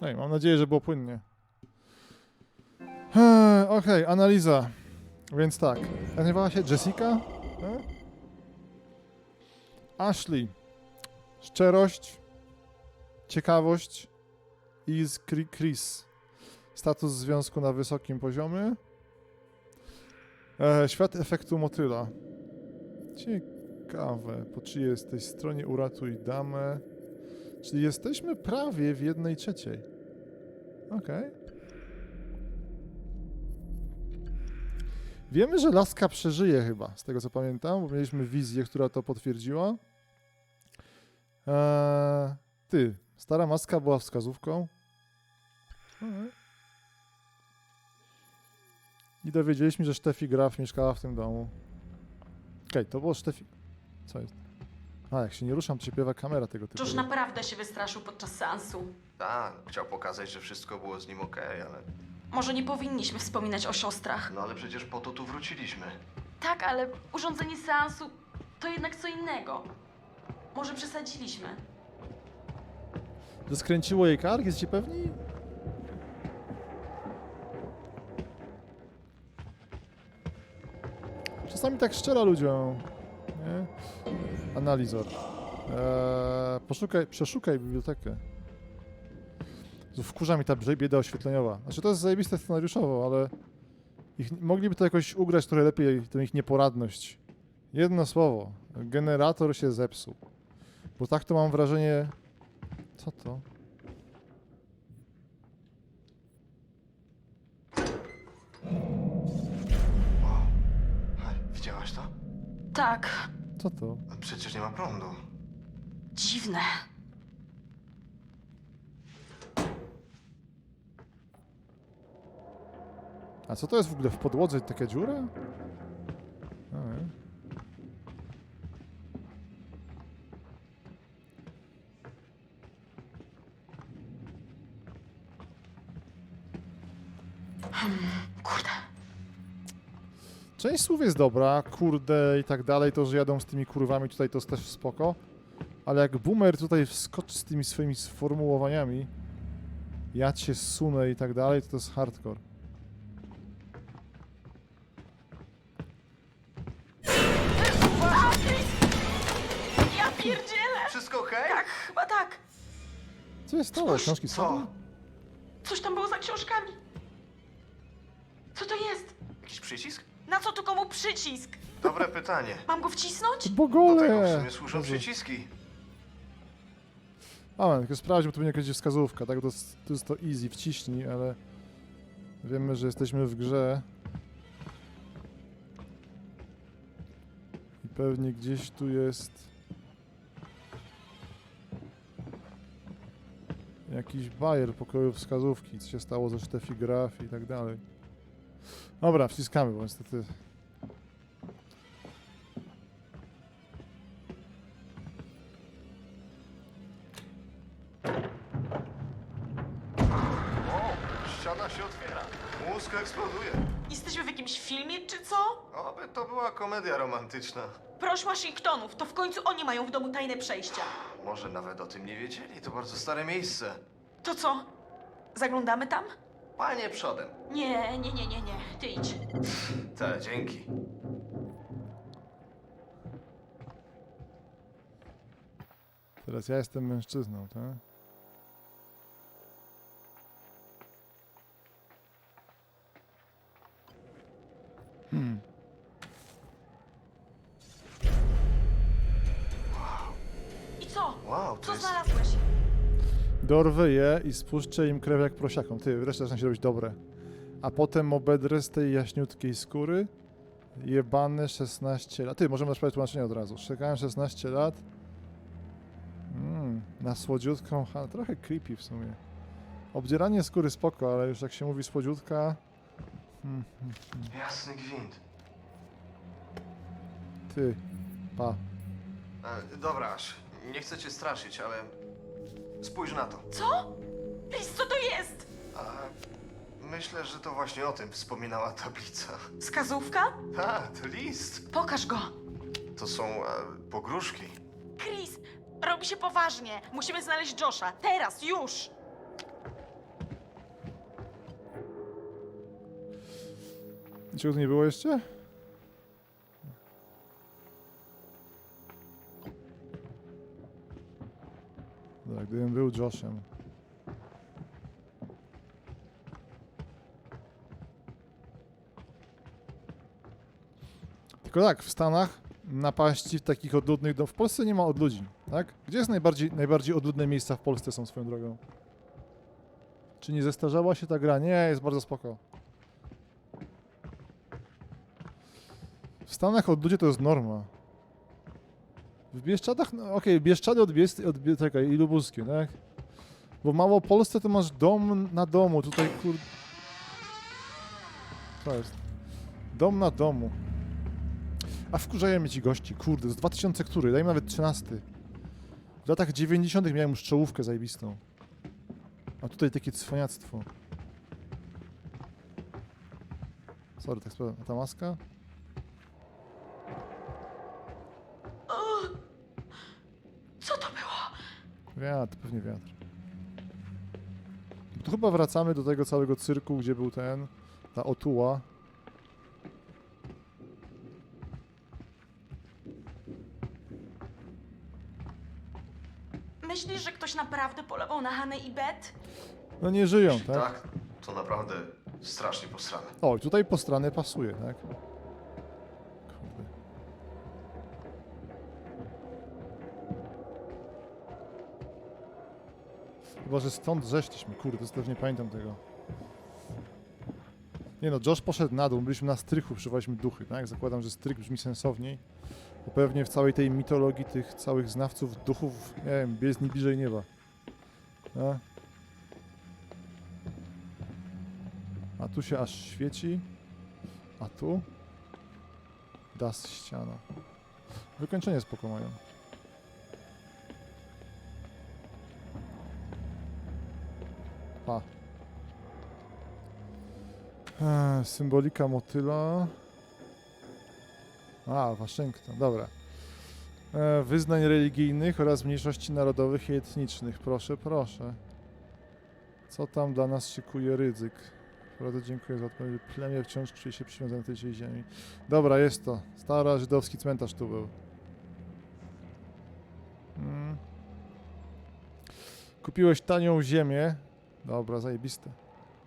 No i mam nadzieję, że było płynnie. Eee, Okej, analiza. Więc tak. Nazywała się Jessica? Ashley. Szczerość, ciekawość i Chris. Status związku na wysokim poziomie. E, świat efektu motyla. Ciekawe. Po czyjej jesteś stronie uratuj damę. Czyli jesteśmy prawie w jednej trzeciej. Okej. Wiemy, że laska przeżyje chyba, z tego co pamiętam, bo mieliśmy wizję, która to potwierdziła. Eee, ty, stara maska była wskazówką. Okej. I dowiedzieliśmy, że Steffi Graf mieszkała w tym domu. Okej, to było Steffi... Co jest? A, jak się nie ruszam, to się pojawia kamera tego typu. Cóż naprawdę się wystraszył podczas seansu. Tak, chciał pokazać, że wszystko było z nim okej, ale... Może nie powinniśmy wspominać o siostrach. No ale przecież po to tu wróciliśmy. Tak, ale urządzenie seansu to jednak co innego. Może przesadziliśmy. Że skręciło jej kark, jesteście pewni? Czasami tak szczera ludziom. Nie? Analizor. Eee, poszukaj, przeszukaj bibliotekę. Wkurza mi ta bieda oświetleniowa. Znaczy to jest zajebiste scenariuszowo, ale ich, mogliby to jakoś ugrać trochę lepiej, tę ich nieporadność. Jedno słowo. Generator się zepsuł. Bo tak to mam wrażenie... Co to? Wow. Widziałaś to? Tak, Co to? Przecież nie ma prądu. dziwne. A co to jest w ogóle w podłodze? Taka dziura? Część słów jest dobra, kurde i tak dalej, to, że jadą z tymi kurwami tutaj to jest też spoko. Ale jak boomer tutaj wskoczy z tymi swoimi sformułowaniami, ja cię sunę i tak dalej, to to jest hardcore. Ja pierdzielę! Wszystko okej? Tak, chyba tak. Co jest stało? Książki Co? spadły? Coś tam było za książkami. Co to jest? Jakiś przycisk? Na co tu komu przycisk? Dobre pytanie. Mam go wcisnąć? Do tego w Bogole! sumie służą Boże. przyciski. A, tylko sprawdź, bo tu będzie jakaś wskazówka, tak? To jest, to jest to easy, wciśnij, ale wiemy, że jesteśmy w grze. I pewnie gdzieś tu jest jakiś bajer pokoju wskazówki, co się stało ze Steffi Graf i tak dalej. Dobra, wciskamy, bo niestety... Wow, ściana się otwiera. Mózg eksploduje. Jesteśmy w jakimś filmie, czy co? Oby to była komedia romantyczna. Proś Washingtonów, to w końcu oni mają w domu tajne przejścia. Może nawet o tym nie wiedzieli. To bardzo stare miejsce. To co? Zaglądamy tam? Panie przodem. Nie, nie, nie, nie, nie. Ty idź. Te, dzięki. Teraz ja jestem mężczyzną, tak? Hmm. I co? Wow, to Co jest... znalazłeś? Dorwę je i spuszczę im krew jak prosiakom. Ty, wreszcie zaczyna się robić dobre. A potem obedrę z tej jaśniutkiej skóry. Jebane 16 lat. Ty, możemy sprawdzić tłumaczenie od razu. Czekałem 16 lat. Mm, na słodziutką. Ha, trochę creepy w sumie. Obdzieranie skóry spoko, ale już jak się mówi słodziutka... Hmm, hmm, hmm. Jasny gwint. Ty, pa. E, dobra, aż. Nie chcę cię straszyć, ale... Spójrz na to. Co? Please, co to jest? A myślę, że to właśnie o tym wspominała tablica. Wskazówka? A, to list. Pokaż go. To są e, pogróżki. Chris, robi się poważnie. Musimy znaleźć Josha. Teraz, już. Niczego nie było jeszcze? Był Joshem. Tylko tak, w Stanach napaści w takich odludnych. W Polsce nie ma odludzi, tak? Gdzie jest najbardziej, najbardziej odludne miejsca w Polsce są swoją drogą? Czy nie zestarzała się ta gra? Nie, jest bardzo spoko. W Stanach odludzie to jest norma. W Bieszczadach, no okej, Bieszczady od, Bies, od Bie- czekaj, i Lubuskie, tak? Bo w Małopolsce to masz dom na domu, tutaj kur... Co jest? Dom na domu. A wkurzajemy ci gości, kurde, z 2000 który? Dajmy nawet 13. W latach 90 miałem już czołówkę zajebistą. A tutaj takie cwaniactwo. Sorry, tak sprawdzam. A ta maska? Wiatr, pewnie wiatr. Tu chyba wracamy do tego całego cyrku, gdzie był ten, ta otuła. Myślisz, że ktoś naprawdę polował na Hanę i Bet? No nie żyją, Jeśli tak? tak, to naprawdę strasznie posrane. O, i tutaj po pasuje, tak? Chyba, że stąd zeszliśmy, kurde, też nie pamiętam tego. Nie no, Josh poszedł na dół, byliśmy na strychu, przywaliśmy duchy, tak? Zakładam, że strych brzmi sensowniej. Bo pewnie w całej tej mitologii tych całych znawców duchów, nie wiem, nie bliżej nieba. A? A tu się aż świeci. A tu? Das ściana. Wykończenie spoko mają. Eee, symbolika motyla. A, Waszyngton, dobra. E, wyznań religijnych oraz mniejszości narodowych i etnicznych. Proszę, proszę. Co tam dla nas szykuje ryzyk? Bardzo dziękuję za odpowiedź. Plemię wciąż czuje się przywiązane tej ziemi. Dobra, jest to. Stara żydowski cmentarz tu był. Mm. Kupiłeś tanią ziemię. Dobra, zajebiste.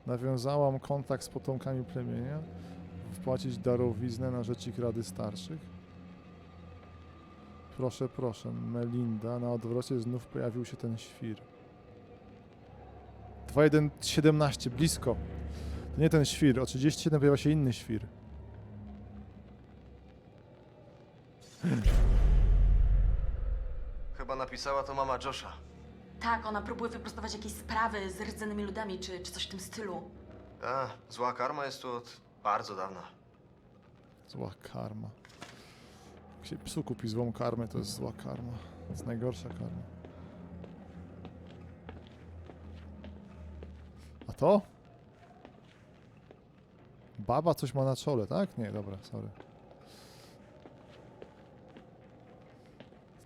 Nawiązałam kontakt z potomkami plemienia. Wpłacić darowiznę na rzecz rady starszych. Proszę, proszę. Melinda. Na odwrocie znów pojawił się ten świr. 2117, blisko. To nie ten świr. O 37 pojawia się inny świr. Chyba napisała to mama Josha. Tak, ona próbuje wyprostować jakieś sprawy z rdzeniami ludami, czy, czy coś w tym stylu. A, zła karma jest tu od bardzo dawna. Zła karma. Jak się psu kupi złą karmę, to jest zła karma. To jest najgorsza karma. A to? Baba coś ma na czole, tak? Nie, dobra, sorry.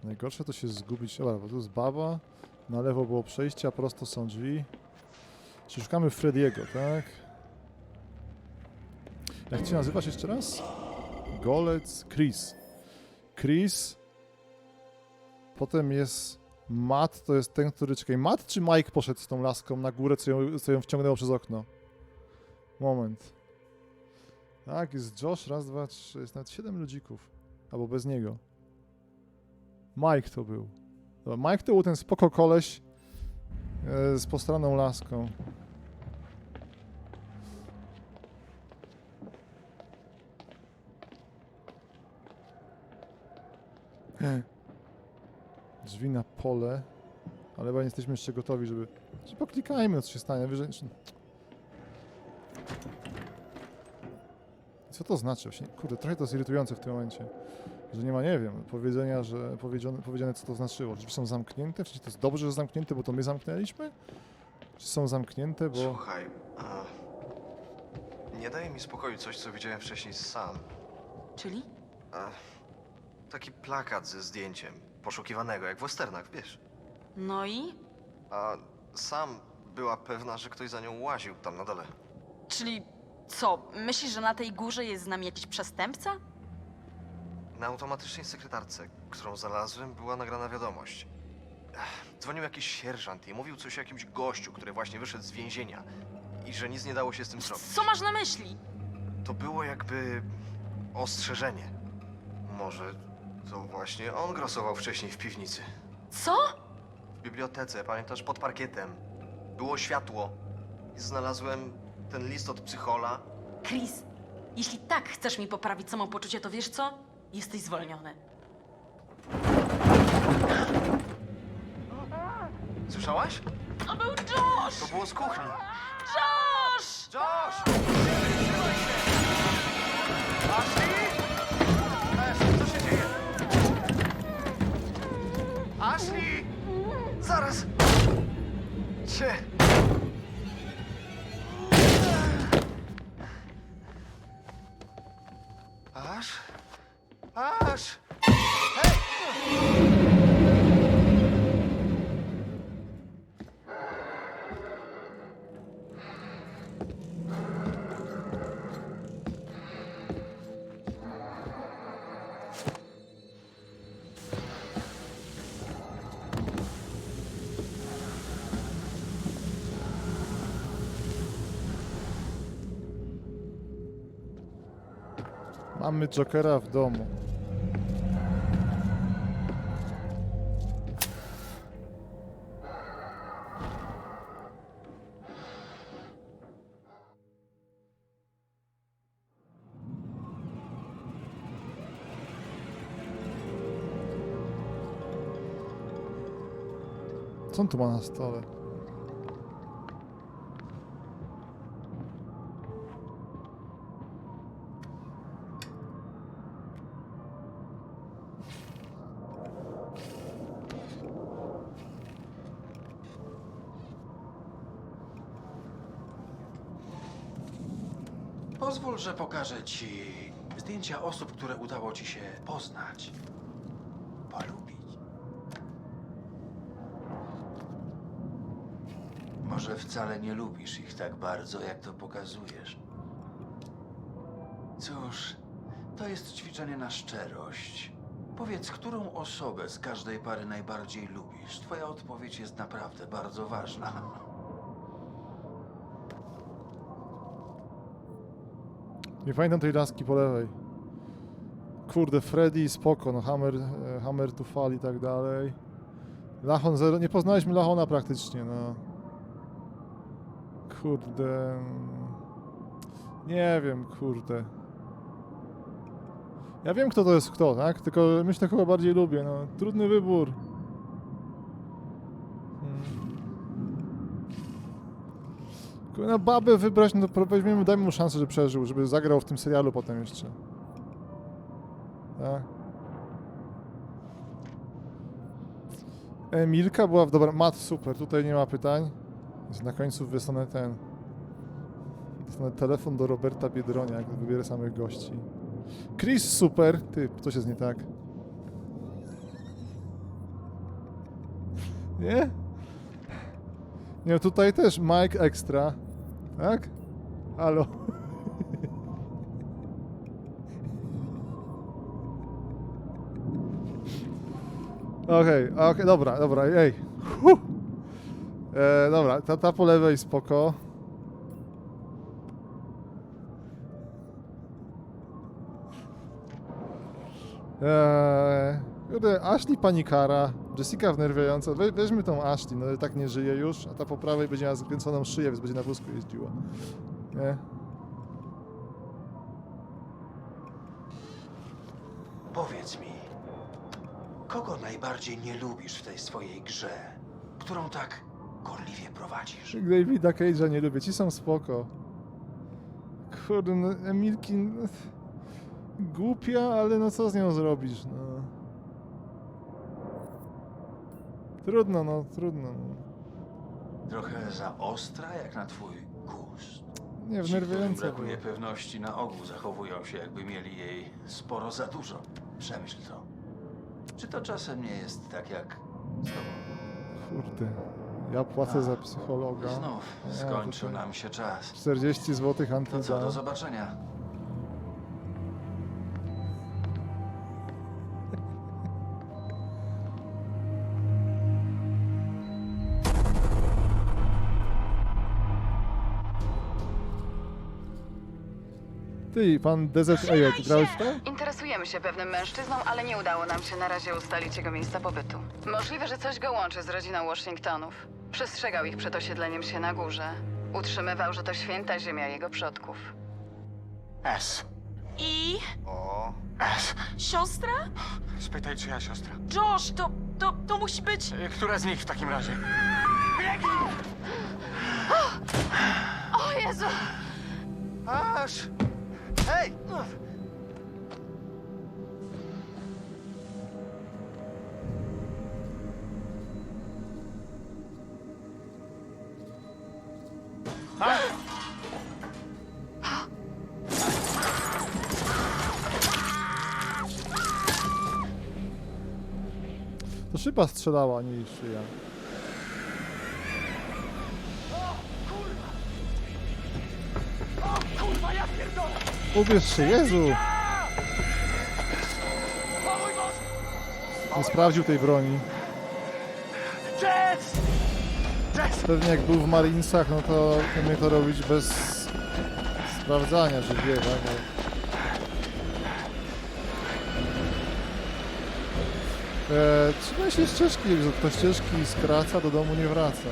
Najgorsze to się zgubić. Dobra, bo tu jest baba. Na lewo było przejście, a prosto są drzwi. Czy szukamy Frediego, tak? Jak cię nazywasz jeszcze raz? Golec Chris. Chris. Potem jest Matt, to jest ten, który... Czekaj, Matt czy Mike poszedł z tą laską na górę, co ją, co ją wciągnęło przez okno? Moment. Tak, jest Josh, raz, dwa, trzy, jest nawet siedem ludzików. Albo bez niego. Mike to był. Mike to był ten spoko koleś e, z postraną laską. Drzwi na pole. Ale chyba nie jesteśmy jeszcze gotowi, żeby... Czy poklikajmy, no co się stanie. Wyżej... Co to znaczy? Właśnie, kurde, trochę to jest irytujące w tym momencie. Że nie ma, nie wiem, powiedzenia, że powiedziane, powiedziane co to znaczyło. Drzwi są zamknięte? Czy to jest dobrze, że zamknięte, bo to my zamknęliśmy? Czy są zamknięte, bo... Słuchaj, a... nie daje mi spokoju coś, co widziałem wcześniej sam. Czyli? A... Taki plakat ze zdjęciem poszukiwanego, jak w westernach, wiesz. No i? A sam była pewna, że ktoś za nią łaził tam na dole. Czyli Co, myślisz, że na tej górze jest z nami jakiś przestępca? Na automatycznej sekretarce, którą znalazłem, była nagrana wiadomość. Ech, Dzwonił jakiś sierżant i mówił coś o jakimś gościu, który właśnie wyszedł z więzienia i że nic nie dało się z tym zrobić. Co masz na myśli? To było jakby ostrzeżenie. Może to właśnie on grosował wcześniej w piwnicy. Co? W bibliotece, pamiętasz, pod parkietem. Było światło i znalazłem ten list od psychola. Chris, jeśli tak chcesz mi poprawić samopoczucie, to wiesz co? Jesteś zwolniony. Słyszałaś? To był Josh! To było z kuchni. Josh! Josh! Trzymaj się! Ashley? Ashley, co się dzieje? Ashley! Zaraz! Cię! Aż! Mamy Jokera w domu. Co on tu ma na stole? Pozwól, że pokażę ci zdjęcia osób, które udało ci się poznać, polubić. Może wcale nie lubisz ich tak bardzo, jak to pokazujesz. Cóż, to jest ćwiczenie na szczerość. Powiedz, którą osobę z każdej pary najbardziej lubisz? Twoja odpowiedź jest naprawdę bardzo ważna. Nie pamiętam tej laski po lewej. Kurde, Freddy spoko, no Hammer, e, Hammer to fall i tak dalej. Lachon zero, nie poznaliśmy Lachona praktycznie, no. Kurde. mm, Nie wiem, kurde. Ja wiem kto to jest kto, tak? Tylko myślę kogo bardziej lubię, no. Trudny wybór. Hmm. Kurde, No babę wybrać, no to weźmiemy, dajmy mu szansę, że przeżył, żeby zagrał w tym serialu potem jeszcze. Tak. Emilka była w dobra. Mat, super, tutaj nie ma pytań. Jest na końcu wysłany ten. Telefon do Roberta Biedronia, jak wybiera samych gości. Chris, super. Ty, coś jest nie tak. Nie? Nie, tutaj też Mike Extra. Tak? Halo. Okej, okej, dobra, dobra, ej. E, dobra, ta, ta po lewej spoko. Eee, kurde, Ashley panikara, Jessica wnerwiająca. We, weźmy tą Ashley, no tak nie żyje już, a ta po prawej będzie miała zkręconą szyję, więc będzie na wózku jeździła. Nie? Powiedz mi, kogo najbardziej nie lubisz w tej swojej grze, którą tak gorliwie prowadzisz? Davida Cage'a nie lubię, ci są spoko. Kurde, no Emilki... No, głupia, ale no co z nią zrobisz, no. Trudno, no, trudno. No. Trochę za ostra jak na twój gust. Nie, Ci, którym wnerwiająca brakuje pewności na ogół zachowują się, jakby mieli jej sporo za dużo. Przemyśl to. Czy to czasem nie jest tak jak z tobą? Kurde. Ja płacę za psychologa. Znów skończył tutaj- nam się czas. 40 zł To co, do zobaczenia. Ty, pan Desert Ayo, ty grałeś w to? Interesujemy się pewnym mężczyzną, ale nie udało nam się na razie ustalić jego miejsca pobytu. Możliwe, że coś go łączy z rodziną Washingtonów. Przestrzegał ich przed osiedleniem się na górze. Utrzymywał, że to święta ziemia jego przodków. S. I... O, S. siostra? Spytaj, czyja siostra. Josh, to, to, to musi być... Y, Która z nich w takim razie? O Jezu! aż! Hej! To szyba strzelała, nie jej Ubierz się, Jezu! Nie sprawdził tej broni. Pewnie jak był w Marinesach, no to umie to robić bez sprawdzania, że wie, tak? Ale- E, trzymaj się ścieżki, jak kto ścieżki skraca, do domu nie wraca.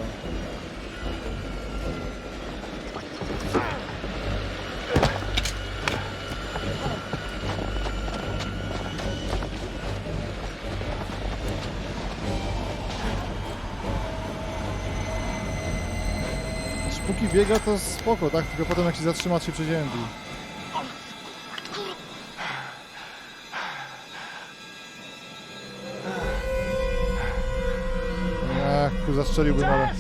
Biega to spoko, tak? Tylko potem jak się zatrzyma, się przeziębi. Ach, tu zastrzeliłbym, ale...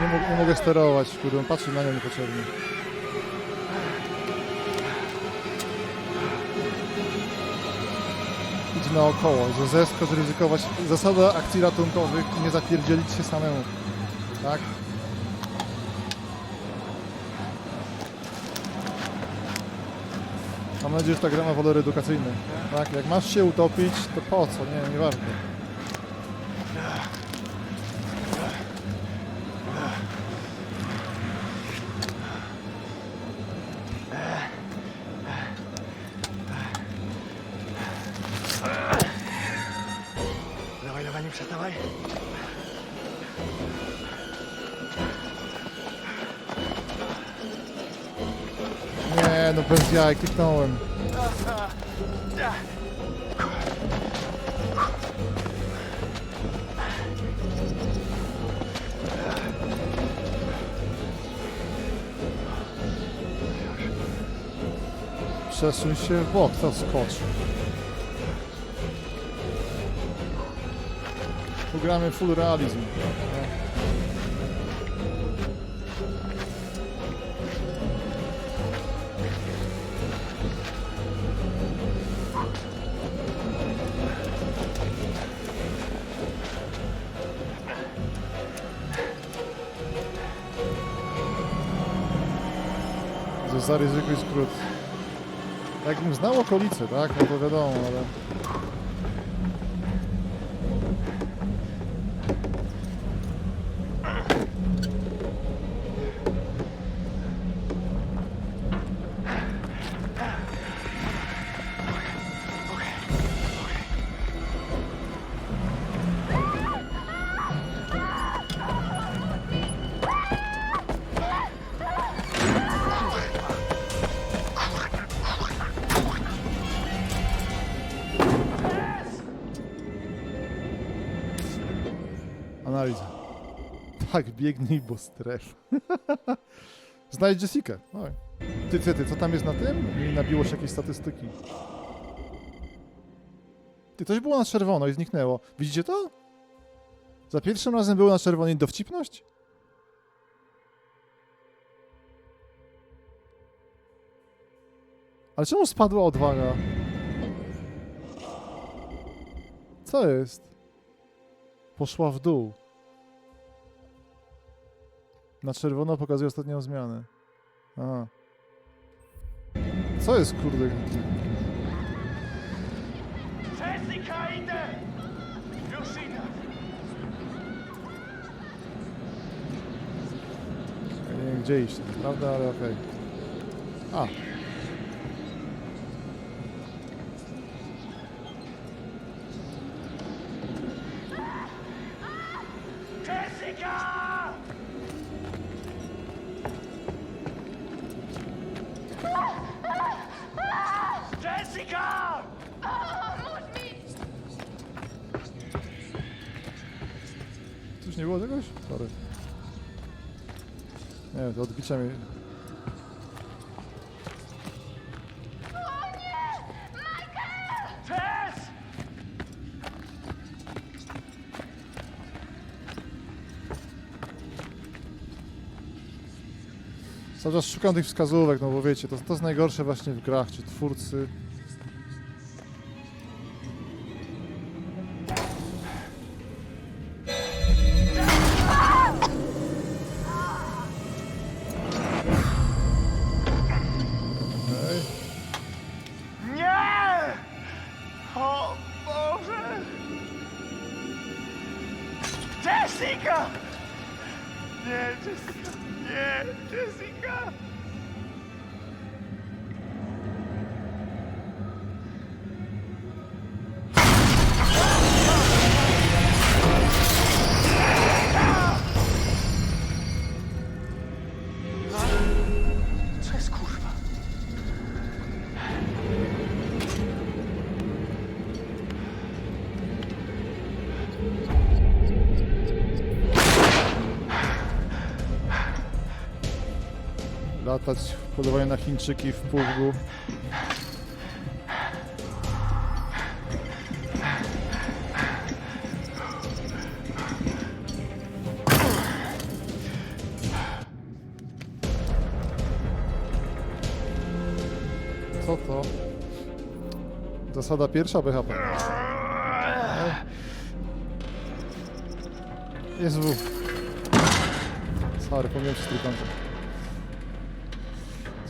Nie, nie mogę sterować, kurde, on patrzy na nią niepotrzebnie. Idź naokoło, że zeskocz, ryzykować. Zasada akcji ratunkowych, nie zapierdzielić się samemu. Tak? Mam nadzieję, że ta gra ma walor edukacyjny. Tak? Jak masz się utopić, to po co? Nie, nie warto. Jaj, kliknąłem. Przesuń się w bok, to skocz. Full realizm. Zaryzykuj skrót. Jakbym znał okolice, tak? No to wiadomo, ale... Tak, biegnij, bo stref. Znajdź Jessica. Oj. Ty, ty, ty, co tam jest na tym? Mi nabiło się jakieś statystyki. Ty, coś było na czerwono i zniknęło. Widzicie to? Za pierwszym razem było na czerwono i dowcipność? Ale czemu spadła odwaga? Co jest? Poszła w dół. Na czerwono pokazuje ostatnią zmianę. A. Co jest kurde? Jessica, idę! Już idę! Ja nie wiem gdzie iść, prawda? Ale okej. A. nie było czegoś? Sorry. Nie to odbicia mi... Cały czas szukam tych wskazówek, no bo wiecie, to, to jest najgorsze właśnie w grach, czy twórcy... Latać w polowanie na Chińczyki w pługgu. Co to? Zasada pierwsza BHP. Jezu. Sorry, pomyliłem się z trójkątem.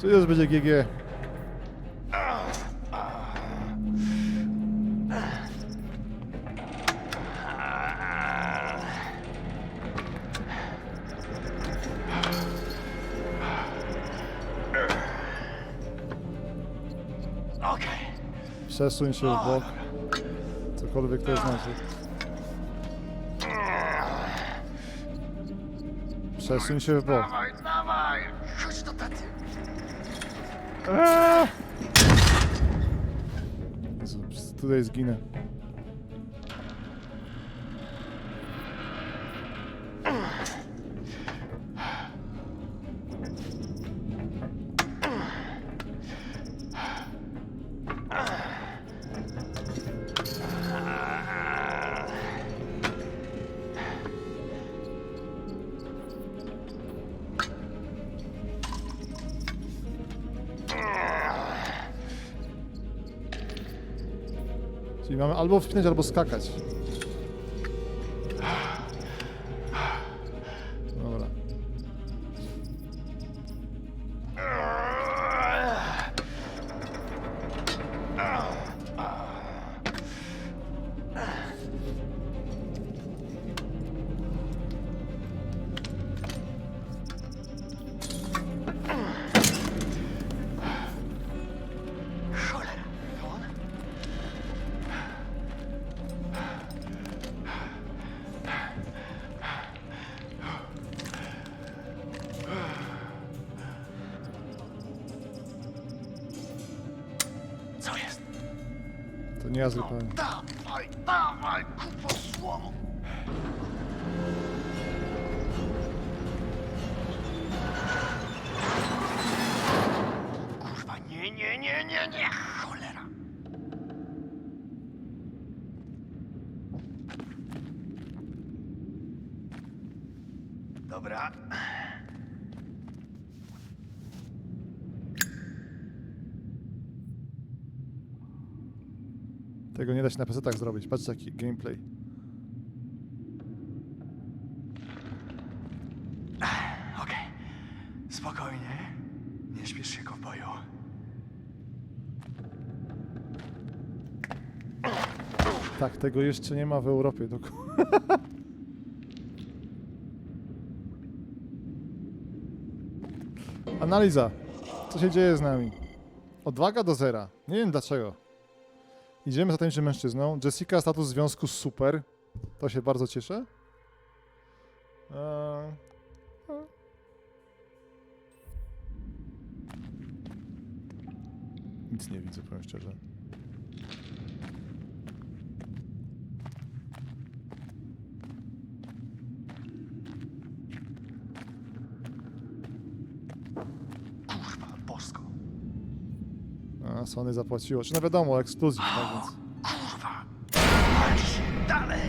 Co jest będzie GG? Przesuń się w bok. Cokolwiek to znaczy. Przesuń się w bok. Eee! Tutaj zginę. Mamy albo wpinać, albo skakać. To nie ja zrypałem. Dawaj, dawaj, kupo słomu. Kurwa, nie, nie, nie, nie, nie, cholera. Dobra. Tego nie da się na PC zrobić. Patrzcie jaki gameplay. Okej. Spokojnie. Nie śpiesz się, kowboju. Tak, tego jeszcze nie ma w Europie. dok- Analiza. Co się dzieje z nami? Odwaga do zera. Nie wiem dlaczego. Idziemy za tańszym mężczyzną. Jessica, status związku super. To się bardzo cieszę. Eee. Nic nie widzę, powiem szczerze. Kurwa, bosko. A, Sony zapłaciło. Czy no wiadomo, ekskluzyw, tak więc. Kurwa. Dalej.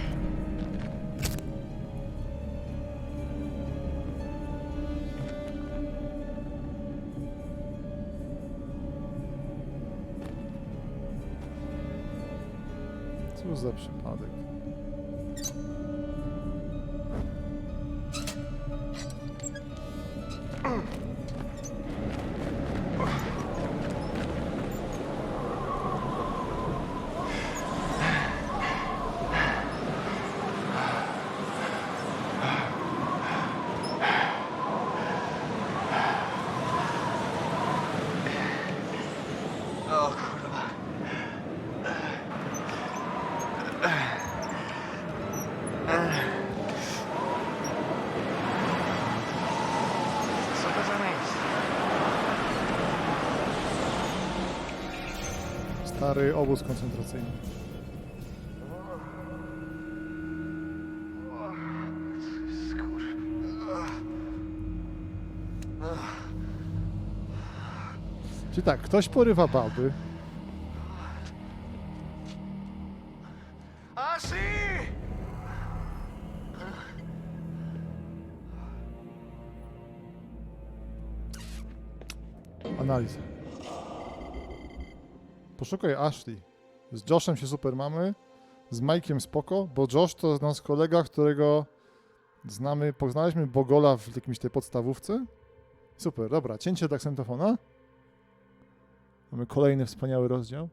Cóż za przypadek. Stary obóz koncentracyjny. Czyli tak, ktoś porywa baby, Asi! Analiza. Poszukaj Ashley. Z Joshem się super mamy. Z Mike'iem spoko, bo Josh to nasz kolega, którego znamy, poznaliśmy Bogola w jakimś tej podstawówce. Super, dobra, cięcie taksentofona. Mamy kolejny wspaniały rozdział.